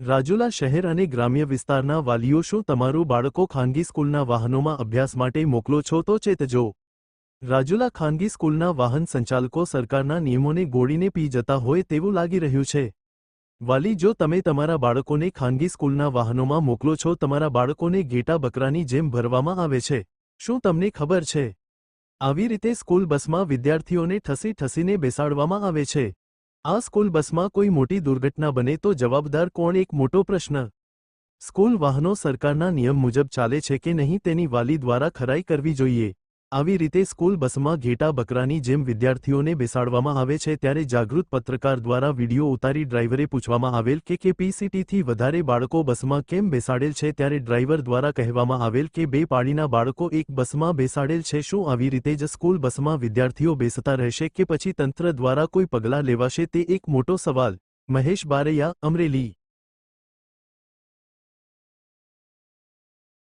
રાજુલા શહેર અને ગ્રામ્ય વિસ્તારના વાલીઓ શું તમારું બાળકો ખાનગી સ્કૂલના વાહનોમાં અભ્યાસ માટે મોકલો છો તો ચેતજો રાજુલા ખાનગી સ્કૂલના વાહન સંચાલકો સરકારના નિયમોને ગોળીને પી જતા હોય તેવું લાગી રહ્યું છે. વાલી જો તમે તમારા બાળકોને ખાનગી સ્કૂલના વાહનોમાં મોકલો છો તમારા બાળકોને ઘેટા બકરાની જેમ ભરવામાં આવે છે. શું તમને ખબર છે? આવી રીતે સ્કૂલ બસમાં વિદ્યાર્થીઓને ઠસી ઠસીને બેસાડવામાં આવે છે. આ સ્કૂલ બસમાં કોઈ મોટી દુર્ઘટના બને તો જવાબદાર કોણ? એક મોટો પ્રશ્ન. સ્કૂલ વાહનો સરકારના નિયમ મુજબ ચાલે છે કે નહીં તેની વાલી દ્વારા ખરાઈ કરવી જોઈએ. આવી રીતે સ્કૂલ બસમાં ઘેટા બકરાની જેમ વિદ્યાર્થીઓને બેસાડવામાં આવે છે ત્યારે જાગૃત પત્રકાર દ્વારા વીડિયો ઉતારી ડ્રાઈવરે પૂછવામાં આવેલ કે કે પીસીટીથી વધારે બાળકો બસમાં કેમ બેસાડેલ છે ત્યારે ડ્રાઈવર દ્વારા કહેવામાં આવેલ કે બે પાળીના બાળકો એક બસમાં બેસાડેલ છે શું આવી રીતે જ સ્કૂલ બસમાં વિદ્યાર્થીઓ બેસતા રહેશે કે પછી તંત્ર દ્વારા કોઈ પગલાં લેવાશે તે એક મોટો સવાલ. મહેશ બારૈયા, અમરેલી.